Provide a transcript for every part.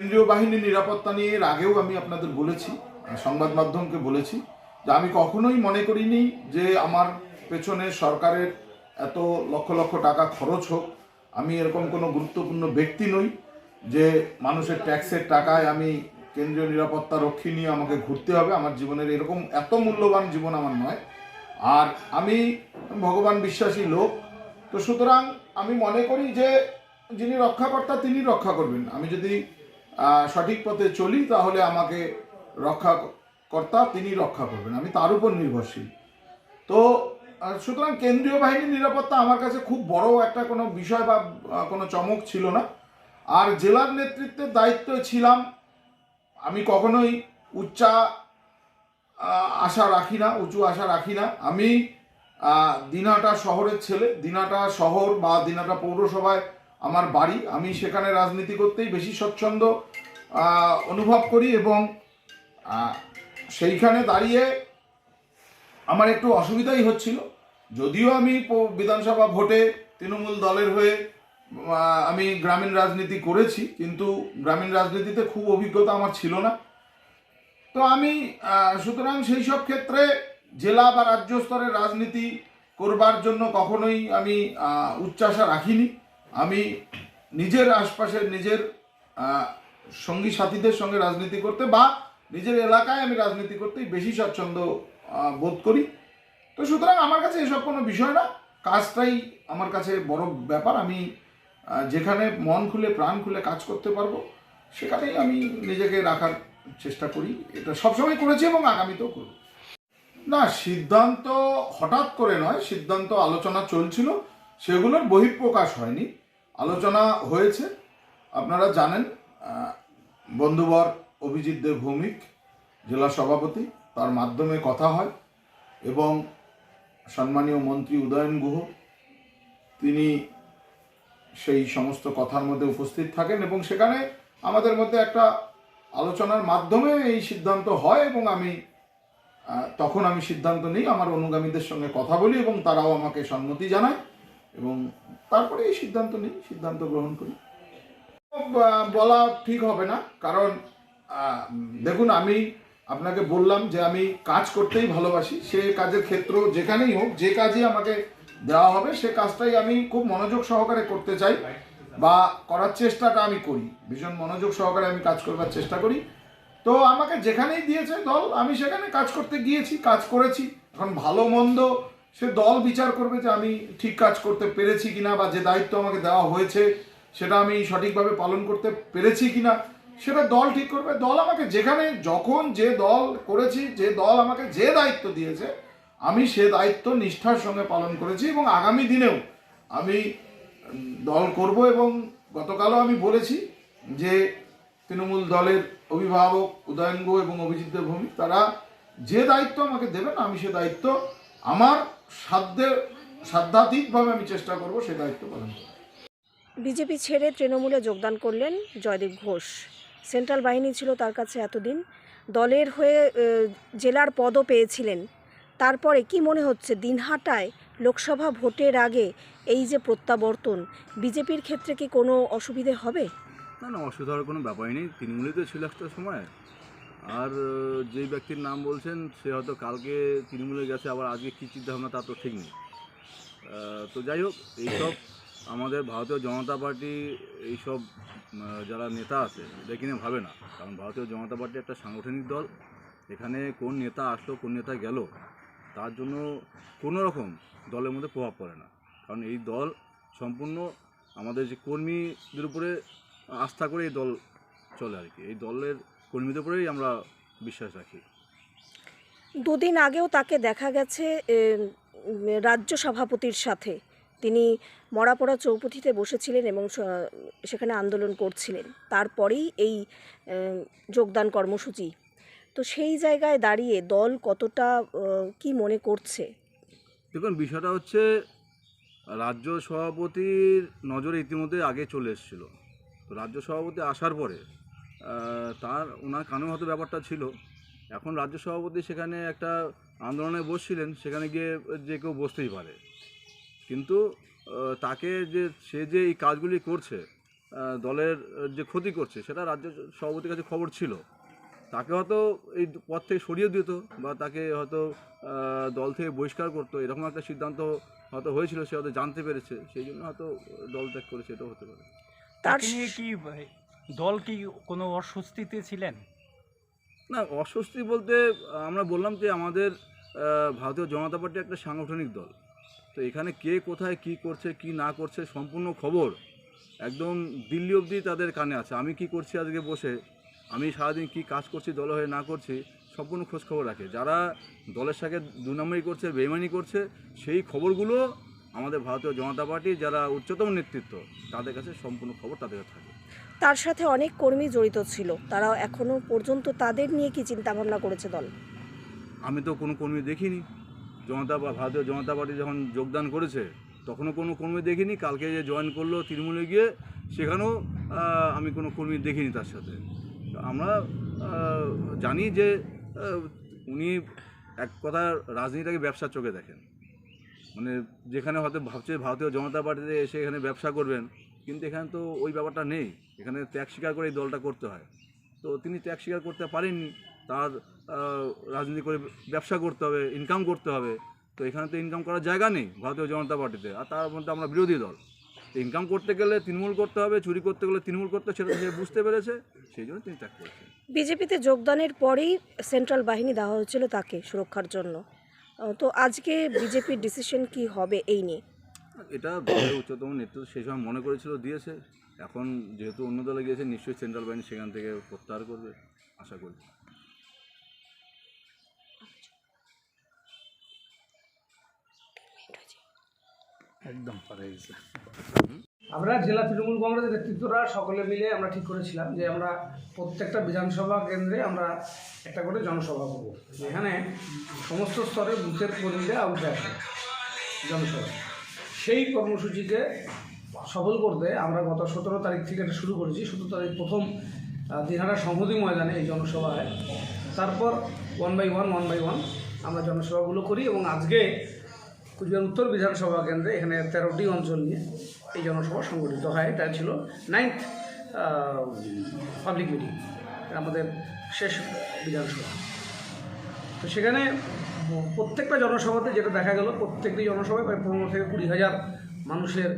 কেন্দ্রীয় বাহিনীর নিরাপত্তা নিয়ে এর আগেও আমি আপনাদের বলেছি সংবাদ মাধ্যমকে বলেছি, যে আমি কখনোই মনে করিনি যে আমার পেছনে সরকারের এত লক্ষ লক্ষ টাকা খরচ হোক। আমি এরকম কোনো গুরুত্বপূর্ণ ব্যক্তি নই যে মানুষের ট্যাক্সের টাকায় আমি কেন্দ্রীয় নিরাপত্তা রক্ষী নিয়ে আমাকে ঘুরতে হবে। আমার জীবনের এরকম এত মূল্যবান জীবন আমার নয়। আর আমি ভগবান বিশ্বাসী লোক, তো সুতরাং আমি মনে করি যে যিনি রক্ষাকর্তা তিনি রক্ষা করবেন। আমি যদি সঠিক পথে চলি, তাহলে আমাকে রক্ষা কর্তা তিনি রক্ষা করবেন। আমি তার উপর নির্ভরশীল। তো সুতরাং কেন্দ্রীয় বাহিনীর নিরাপত্তা আমার কাছে খুব বড় একটা কোনো বিষয় বা কোনো চমক ছিল না। আর জেলার নেতৃত্বের দায়িত্বে ছিলাম। আমি কখনোই উচ্চা আশা রাখি না, উঁচু আশা রাখি না। আমি দিনাটা শহরের ছেলে, দিনাটা শহর বা দিনাটা পৌরসভায় আমার বাড়ি। আমি সেখানে রাজনীতি করতেই বেশি স্বচ্ছন্দ অনুভব করি এবং সেইখানে দাঁড়িয়ে আমার একটু অসুবিধাই হচ্ছিল। যদিও আমি বিধানসভা ভোটে তৃণমূল দলের হয়ে আমি গ্রামীণ রাজনীতি করেছি কিন্তু গ্রামীণ রাজনীতিতে খুব অভিজ্ঞতা আমার ছিল না। তো আমি সুতরাং সেই সব ক্ষেত্রে জেলা বা রাজ্য স্তরের রাজনীতি করবার জন্য কখনোই আমি আহ, উচ্চাশা রাখিনি। আমি নিজের আশপাশের নিজের সঙ্গী সাথীদের সঙ্গে রাজনীতি করতে বা নিজের এলাকায় আমি রাজনীতি করতেই বেশি স্বাচ্ছন্দ্য বোধ করি। তো সুতরাং আমার কাছে এসব কোনো বিষয় না। কাজটাই আমার কাছে বড় ব্যাপার। আমি যেখানে মন খুলে, প্রাণ খুলে কাজ করতে পারব, সেখানেই আমি নিজেকে রাখার চেষ্টা করি। এটা সবসময় করেছি এবং আগামীতেও করব। না, সিদ্ধান্ত হঠাৎ করে নয়। সিদ্ধান্ত, আলোচনা চলছিল। সেগুলোর বহিঃপ্রকাশ হয়নি। আলোচনা হয়েছে। আপনারা জানেন বন্ধুবর অভিজিৎ দেব ভৌমিক, জেলা সভাপতি, তার মাধ্যমে কথা হয় এবং সম্মানীয় মন্ত্রী উদয়ন গুহ, তিনি সেই সমস্ত কথার মধ্যে উপস্থিত থাকেন এবং সেখানে আমাদের মধ্যে একটা আলোচনার মাধ্যমে এই সিদ্ধান্ত হয় এবং আমি তখন আমি সিদ্ধান্ত নিই, আমার অনুগামীদের সঙ্গে কথা বলি এবং তারাও আমাকে সম্মতি জানায়। এবং তারপরে এই সিদ্ধান্ত নিই, সিদ্ধান্ত গ্রহণ করি। বলা ঠিক হবে না, কারণ দেখুন, আমি আপনাকে বললাম যে আমি কাজ করতেই ভালোবাসি। সে কাজের ক্ষেত্র যেখানেই হোক, যে কাজই আমাকে দেওয়া হবে, সে কাজটাই আমি খুব মনোযোগ সহকারে করতে চাই বা করার চেষ্টাটা আমি করি। ভীষণ মনোযোগ সহকারে আমি কাজ করবার চেষ্টা করি। তো আমাকে যেখানেই দিয়েছে দল, আমি সেখানে কাজ করতে গিয়েছি, কাজ করেছি। এখন ভালো মন্দ সে দল বিচার করবে যে আমি ঠিক কাজ করতে পেরেছি কিনা বা যে দায়িত্ব আমাকে দেওয়া হয়েছে, সেটা আমি সঠিকভাবে পালন করতে পেরেছি কিনা, সেটা দল ঠিক করবে। দল আমাকে যেখানে, যখন যে দল করেছি, যে দল আমাকে যে দায়িত্ব দিয়েছে, আমি সে দায়িত্ব নিষ্ঠার সঙ্গে পালন করেছি এবং আগামী দিনেও আমি দল করব এবং গতকালও আমি বলেছি যে তৃণমূল দলের অভিভাবক উদয়ঙ্গ এবং অভিজিৎ ভৌমিক তারা যে দায়িত্ব আমাকে দেবেন, আমি সে দায়িত্ব আমার সাধ্যে সাধ্যাতীতভাবে আমি চেষ্টা করব সে দায়িত্ব পালন করব বিজেপি ছেড়ে তৃণমূলে যোগদান করলেন জয়দীপ ঘোষ। সেন্ট্রাল বাহিনী ছিল তার কাছে এতদিন। দলের হয়ে জেলার পদও পেয়েছিলেন। তারপরে কি মনে হচ্ছে দিনহাটায় লোকসভা ভোটের আগে এই যে প্রত্যাবর্তন বিজেপির ক্ষেত্রে কি কোনো অসুবিধে হবে? না না অসুবিধার কোনো ব্যাপারই নেই। তৃণমূলই তো ছিল একটা সময়। আর যেই ব্যক্তির নাম বলছেন, সে হয়তো কালকে তৃণমূলে গেছে আবার আজকে কী চিন্তাভাবনা তার তো ঠিক নেই। তো যাই হোক, এইসব আমাদের ভারতীয় জনতা পার্টি, এইসব যারা নেতা আছে, এটা কিনে ভাবে না। কারণ ভারতীয় জনতা পার্টি একটা সাংগঠনিক দল। এখানে কোন নেতা আসলো, কোন নেতা গেল, তার জন্য কোনো রকম দলের মধ্যে প্রভাব পড়ে না। কারণ এই দল সম্পূর্ণ আমাদের যে কর্মীদের উপরে আস্থা করে এই দল চলে আর কি। এই দলের কর্মীদের উপরেই আমরা বিশ্বাস রাখি। দুদিন আগেও তাকে দেখা গেছে রাজ্য সভাপতির সাথে। তিনি মরাপড়া চৌপথিতে বসেছিলেন এবং সেখানে আন্দোলন করছিলেন। তারপরেই এই যোগদান কর্মসূচি। তো সেই জায়গায় দাঁড়িয়ে দল কতটা কি মনে করছে? দেখুন বিষয়টা হচ্ছে রাজ্য সভাপতির নজরে ইতিমধ্যে আগে চলে এসেছিল। তো রাজ্য সভাপতি আসার পরে তার ওনার কানেও হয়তো ব্যাপারটা ছিল। এখন রাজ্য সভাপতি সেখানে একটা আন্দোলনে বসছিলেন সেখানে গিয়ে যে কেউ বসতেই পারে। কিন্তু তাকে যে সে যে এই কাজগুলি করছে দলের যে ক্ষতি করছে সেটা রাজ্য সভাপতির কাছে খবর ছিল। তাকে হয়তো এই পদ থেকে সরিয়ে দিত বা তাকে হয়তো দল থেকে বহিষ্কার করতো। এরকম একটা সিদ্ধান্ত হয়তো হয়েছিল সে হয়তো জানতে পেরেছে। সেই জন্য হয়তো দল ত্যাগ করেছে এটাও হতে পারে। তার কি দল কি কোনো অস্বস্তিতে ছিলেন? না, অস্বস্তি বলতে আমরা বললাম যে আমাদের ভারতীয় জনতা পার্টি একটা সাংগঠনিক দল। তো এখানে কে কোথায় কি করছে, কি না করছে সম্পূর্ণ খবর একদম দিল্লি অবধি তাদের কানে আছে। আমি কি করছি আজকে বসে, আমি সারাদিন কি কাজ করছি, দল হয়ে না করছি, সম্পূর্ণ খোঁজ খবর রাখে। যারা দলের সাথে দু নম্বরই করছে, বেইমানি করছে, সেই খবরগুলো আমাদের ভারতীয় জনতা পার্টি, যারা উচ্চতম নেতৃত্ব, তাদের কাছে সম্পূর্ণ খবর তাদের কাছে থাকে। তার সাথে অনেক কর্মী জড়িত ছিল। তারা এখনও পর্যন্ত তাদের নিয়ে কি চিন্তা ভাবনা করেছে দল? আমি তো কোনো কর্মী দেখিনি। জনতা ভারতীয় জনতা পার্টি যখন যোগদান করেছে, তখনও কোনো কর্মী দেখিনি। কালকে যে জয়েন করল তৃণমূলে গিয়ে, সেখানেও আমি কোনো কর্মী দেখিনি তার সাথে। আমরা জানি যে উনি এক কথা রাজনীতিটাকে ব্যবসার চোখে দেখেন। মানে যেখানে হয়তো ভাবছে ভারতীয় জনতা পার্টিতে এসে এখানে ব্যবসা করবেন কিন্তু এখানে তো ওই ব্যাপারটা নেই। এখানে ত্যাগ স্বীকার করে এই দলটা করতে হয়। তো তিনি ত্যাগ স্বীকার করতে পারেননি। তার রাজনীতি করে ব্যবসা করতে হবে ইনকাম করতে হবে। তো এখানে তো ইনকাম করার জায়গা নেই ভারতীয় জনতা পার্টিতে। আর তার মধ্যে আমরা বিরোধী দল। ইনকাম করতে গেলে তৃণমূল করতে হবে, চুরি করতে গেলে তৃণমূল করতে সেটা বুঝতে পেরেছে। সেই জন্য তিনি ত্যাগ করেছেন। বিজেপিতে যোগদানের পরেই সেন্ট্রাল বাহিনী দেওয়া হয়েছিল তাকে সুরক্ষার জন্য। তো আজকে বিজেপির ডিসিশন কি হবে এই নিয়ে? এটা দলের উচ্চতম নেতৃত্ব সেই সময় মনে করেছিল দিয়েছে। এখন যেহেতু অন্য দলে গিয়েছে নিশ্চয়ই সেন্ট্রাল বাহিনী সেখান থেকে প্রত্যাহার করবে আশা করি। একদম পারে গেছে। আমরা জেলা তৃণমূল কংগ্রেসের নেতৃত্বরা সকলে মিলে আমরা ঠিক করেছিলাম যে আমরা প্রত্যেকটা বিধানসভা কেন্দ্রে আমরা একটা করে জনসভা করব। যেখানে সমস্ত স্তরের বুথের কর্মীরা উঠে আসে জনসভা সেই কর্মসূচিকে সফল করতে আমরা গত সতেরো তারিখ থেকে এটা শুরু করেছি। সতেরো তারিখ প্রথম আহ, দিনহাটা সংহতি ময়দানে এই জনসভা হয় তারপর one by one one by one আমরা জনসভাগুলো করি এবং আজকে কুচবিহার উত্তর বিধানসভা কেন্দ্রে এখানে তেরোটি অঞ্চল নিয়ে এই জনসভা সংগঠিত হয়। এটা ছিল নাইন্থ পাবলিক মিটিং আমাদের শেষ বিধানসভা। তো সেখানে প্রত্যেকটা জনসভাতে যেটা দেখা গেল, প্রত্যেকটি জনসভায় প্রায় পনেরো থেকে কুড়ি হাজার মানুষের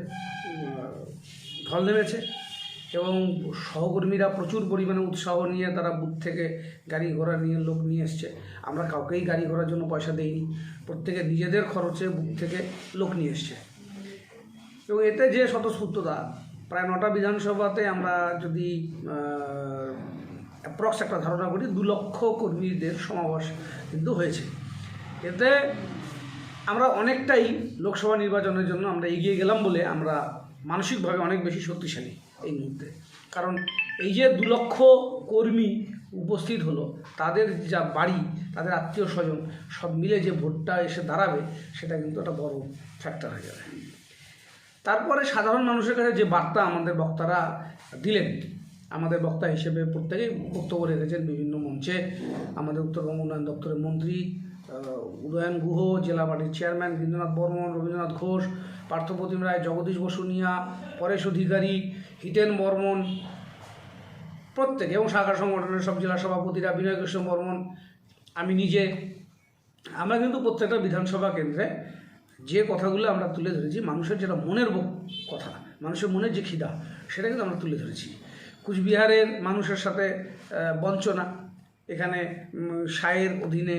ঢল নেমেছে এবং সহকর্মীরা প্রচুর পরিমাণে উৎসাহ নিয়ে তারা বুথ থেকে গাড়ি ঘোড়া নিয়ে লোক নিয়ে এসছে। আমরা কাউকেই গাড়ি ঘোড়ার জন্য পয়সা দেইনি, প্রত্যেকে নিজেদের খরচে বুথ থেকে লোক নিয়ে এসছে। এবং এতে যে স্বতঃস্ফূর্ততা, প্রায় নটা বিধানসভাতে আমরা যদি অ্যাপ্রক্স একটা ধারণা করি, দু লক্ষ কর্মীদের সমাবেশ কিন্তু হয়েছে। এতে আমরা অনেকটাই লোকসভা নির্বাচনের জন্য আমরা এগিয়ে গেলাম বলে আমরা মানসিকভাবে অনেক বেশি শক্তিশালী এই মুহূর্তে। কারণ এই যে দু লক্ষ কর্মী উপস্থিত হলো, তাদের যা বাড়ি, তাদের আত্মীয় স্বজন, সব মিলে যে ভোটটা এসে দাঁড়াবে, সেটা কিন্তু একটা বড় ফ্যাক্টর হয়ে যাবে। তারপরে সাধারণ মানুষের কাছে যে বার্তা আমাদের বক্তারা দিলেন, আমাদের বক্তা হিসেবে প্রত্যেকেই বক্তব্য রেখেছেন বিভিন্ন মঞ্চে। আমাদের উত্তরবঙ্গ উন্নয়ন দপ্তরের মন্ত্রী উদয়ন গুহ জেলা পার্টির চেয়ারম্যান বীন্দ্রনাথ বর্মন, রবীন্দ্রনাথ ঘোষ, পার্থপ্রতিম রায়, জগদীশ বসুনিয়া পরেশ অধিকারী, হিতেন বর্মন, প্রত্যেকে এবং শাখা সংগঠনের সব জেলা সভাপতিরা বিনয় কৃষ্ণ বর্মন, আমি নিজে। আমরা কিন্তু প্রত্যেকটা বিধানসভা কেন্দ্রে যে কথাগুলো আমরা তুলে ধরেছি, মানুষের যেটা মনের কথা, মানুষের মনের যে খিদা, সেটা কিন্তু আমরা তুলে ধরেছি। কুচবিহারের মানুষের সাথে বঞ্চনা এখানে সায়ের অধীনে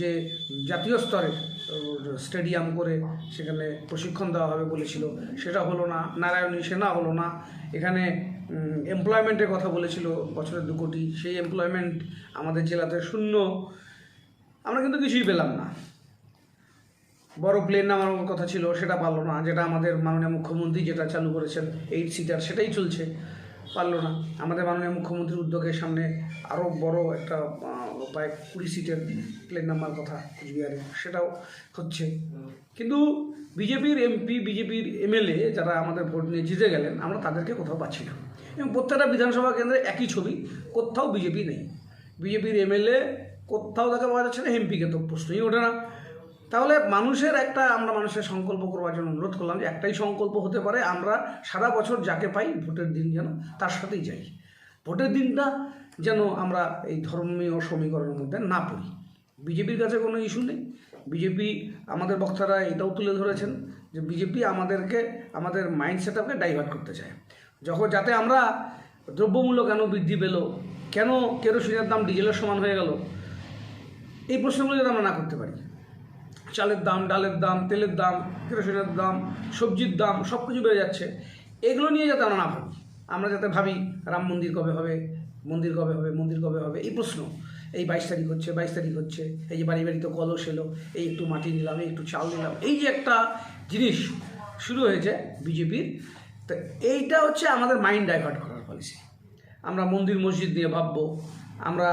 যে জাতীয় স্তরে স্টেডিয়াম করে সেখানে প্রশিক্ষণ দেওয়া হবে বলেছিল। সেটা হলো না, নারায়ণী সেনা হলো না। এখানে এমপ্লয়মেন্টের কথা বলেছিল বছরের দু কোটি। সেই এমপ্লয়মেন্ট আমাদের জেলাতে শূন্য। আমরা কিন্তু কিছুই পেলাম না। বড় প্লেন নামানোর কথা ছিল, সেটা পারল না। যেটা আমাদের মাননীয় মুখ্যমন্ত্রী যেটা চালু করেছেন এইট সিটার সেটাই চলছে। পারল না। আমাদের মাননীয় মুখ্যমন্ত্রীর উদ্যোগের সামনে আরও বড় একটা প্রায় কুড়ি সিটের প্লেন নাম্বার কথা কুচবিহারে, সেটাও হচ্ছে। কিন্তু বিজেপির এমপি বিজেপির এমএলএ যারা আমাদের ভোট নিয়ে জিতে গেলেন, আমরা তাদেরকে কোথাও পাচ্ছি না। এবং প্রত্যেকটা বিধানসভা কেন্দ্রে একই ছবি, কোথাও বিজেপি নেই। বিজেপির এমএলএ কোথাও তাকে পাওয়া যাচ্ছে না এমপিকে তো প্রশ্নই ওঠে না। তাহলে মানুষের একটা আমরা মানুষের সংকল্প করবার জন্য অনুরোধ করলাম যে একটাই সংকল্প হতে পারে, আমরা সারা বছর যাকে পাই ভোটের দিন যেন তার সাথেই যাই। ভোটের দিনটা যেন আমরা এই ধর্মীয় সমীকরণের মধ্যে না পড়ি। বিজেপির কাছে কোনো ইস্যু নেই। বিজেপি আমাদের বক্তারা এটাও তুলে ধরেছেন যে বিজেপি আমাদেরকে, আমাদের মাইন্ড সেট আপকে ডাইভার্ট করতে চায়। যখন যাতে আমরা দ্রব্যমূল্য কেন বৃদ্ধি পেল, কেন কেরোসিনের দাম ডিজেলের সমান হয়ে গেল, এই প্রশ্নগুলো যাতে আমরা না করতে পারি। চালের দাম, ডালের দাম, তেলের দাম, কেরোসিনের দাম, সবজির দাম সব কিছু বেড়ে যাচ্ছে। এগুলো নিয়ে যাতে আমরা না ভাবি, আমরা যাতে ভাবি রাম মন্দির কবে হবে, মন্দির কবে হবে, মন্দির কবে হবে, এই প্রশ্ন। এই বাইশ তারিখ হচ্ছে, বাইশ তারিখ হচ্ছে, এই যে বাড়ি বাড়ি তো কলস এলো, এই একটু মাটি নিলাম, এই একটু চাল নিলাম, এই যে একটা জিনিস শুরু হয়েছে বিজেপির, তো এইটা হচ্ছে আমাদের মাইন্ড ডাইভার্ট করার পলিসি আমরা মন্দির মসজিদ নিয়ে ভাববো আমরা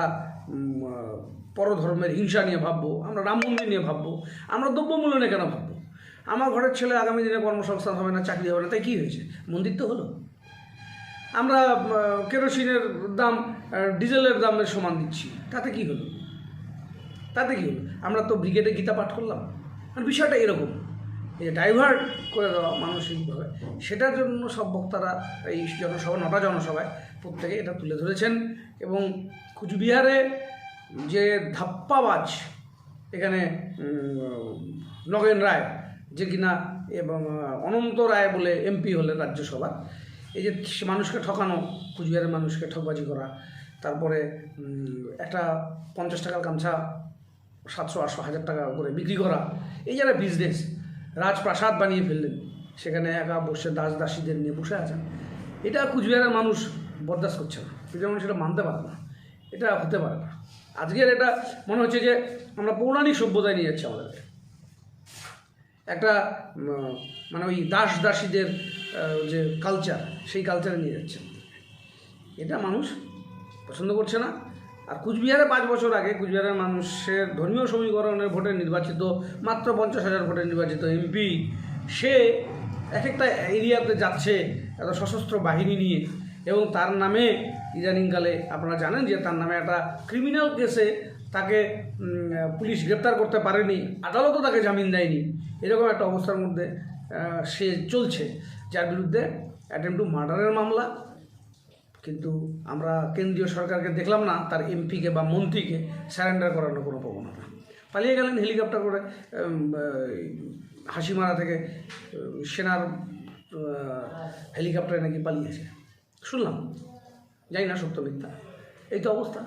পরধর্মের হিংসা নিয়ে ভাববো, আমরা রাম মন্দির নিয়ে ভাববো, আমরা দ্রব্যমূল্য নিয়ে কেন ভাববো? আমার ঘরের ছেলে আগামী দিনে কর্মসংস্থান হবে না, চাকরি হবে না, তাই কী হয়েছে? মন্দির তো হলো। আমরা কেরোসিনের দাম ডিজেলের দামের সমান দিচ্ছি, তাতে কি হলো? তাতে কি হলো? আমরা তো ব্রিগেডে গীতা পাঠ করলাম। মানে বিষয়টা এরকম। এই যে ডাইভার্ট করে দেওয়া মানসিকভাবে, সেটার জন্য সব বক্তারা এই জনসভা, নটা জনসভায় প্রত্যেকে এটা তুলে ধরেছেন এবং কুচবিহারে যে ধাপ্পাবাজ এখানে নগেন রায়, যে কিনা এবং অনন্ত রায় বলে এমপি হলেন রাজ্যসভার এই যে মানুষকে ঠকানো, কুচবিহারের মানুষকে ঠকবাজি করা, তারপরে একটা পঞ্চাশ টাকার গামছা, সাতশো আটশো হাজার টাকা করে বিক্রি করা, এই যারা বিজনেস রাজপ্রাসাদ বানিয়ে ফেললেন। সেখানে একা বসে দাস দাসীদের নিয়ে বসে আছেন। এটা কুচবিহারের মানুষ বরদাস্ত করছে না। কুচবিহার মানুষ এটা মানতে পারে না। এটা হতে পারে না। আজকের এটা মনে হচ্ছে যে আমরা পৌরাণিক সভ্যতায় নিয়ে যাচ্ছি আমাদেরকে। একটা মানে ওই দাস দাসীদের যে কালচার সেই কালচারে নিয়ে যাচ্ছে। এটা মানুষ পছন্দ করছে না। আর কুচবিহারে পাঁচ বছর আগে কুচবিহারের মানুষের ধর্মীয় সমীকরণের ভোটে নির্বাচিত মাত্র পঞ্চাশ হাজার ভোটে নির্বাচিত এমপি, সে এক একটা এরিয়াতে যাচ্ছে এত সশস্ত্র বাহিনী নিয়ে। এবং তার নামে ইদানিংকালে আপনারা জানেন যে তার নামে একটা ক্রিমিনাল কেসে তাকে পুলিশ গ্রেপ্তার করতে পারেনি, আদালতও তাকে জামিন দেয়নি। এরকম একটা অবস্থার মধ্যে সে চলছে। যার বিরুদ্ধে অ্যাটেম্প টু মার্ডারের মামলা কিন্তু আমরা কেন্দ্রীয় সরকারকে দেখলাম না, তার এমপিকে বা মন্ত্রীকে স্যারেন্ডার করানোর কোনো প্রবণতা। পালিয়ে গেলেন হেলিকপ্টার করে হাসিমারা থেকে সেনার হেলিকপ্টারে নাকি পালিয়েছে। শুনলাম, জানি না সত্য মিথ্যা। এই তো অবস্থা।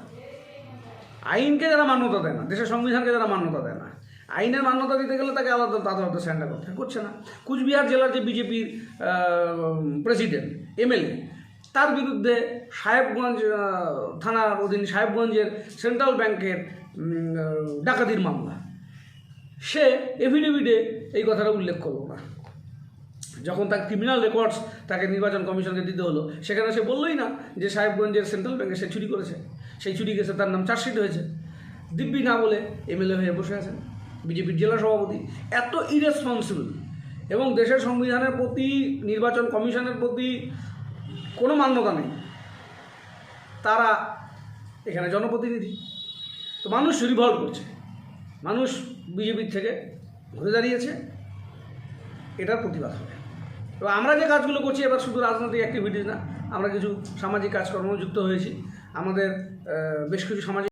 আইনকে যারা মান্যতা দেয় না, দেশের সংবিধানকে যারা মান্যতা দেয় না, আইনের মান্যতা দিতে গেলে তাকে আলাদা, তাদের আদালতে স্যান্ডার করতে করছে না। কুচবিহার জেলার যে বিজেপির প্রেসিডেন্ট এমএলএ তার বিরুদ্ধে সাহেবগঞ্জ থানার অধীন সাহেবগঞ্জের সেন্ট্রাল ব্যাংকের ডাকাতির মামলা। সে এফিডেভিটে এই কথাটা উল্লেখ করল না। যখন তার ক্রিমিনাল রেকর্ডস তাকে নির্বাচন কমিশনকে দিতে হলো, সেখানে সে বললোই না যে সাহেবগঞ্জের সেন্ট্রাল ব্যাংকে সে চুরি করেছে। সেই চুরি কেসে তার নাম চার্জশিট হয়েছে। দিব্যি না বলে এমএলএ হয়ে বসে আছেন বিজেপির জেলা সভাপতি। এত ইরেসপন্সিবল এবং দেশের সংবিধানের প্রতি, নির্বাচন কমিশনের প্রতি কোনো মান্যতা নেই। তারা এখানে জনপ্রতিনিধি। তো মানুষ রিভল্ভ করছে। মানুষ বিজেপির থেকে ঘুরে দাঁড়িয়েছে। এটার প্রতিবাদ হবে। এবার আমরা যে কাজগুলো করছি, এবার শুধু রাজনৈতিক অ্যাক্টিভিটিস না, আমরা কিছু সামাজিক কাজকর্ম যুক্ত হয়েছি। আমাদের বেশ কিছু সামাজিক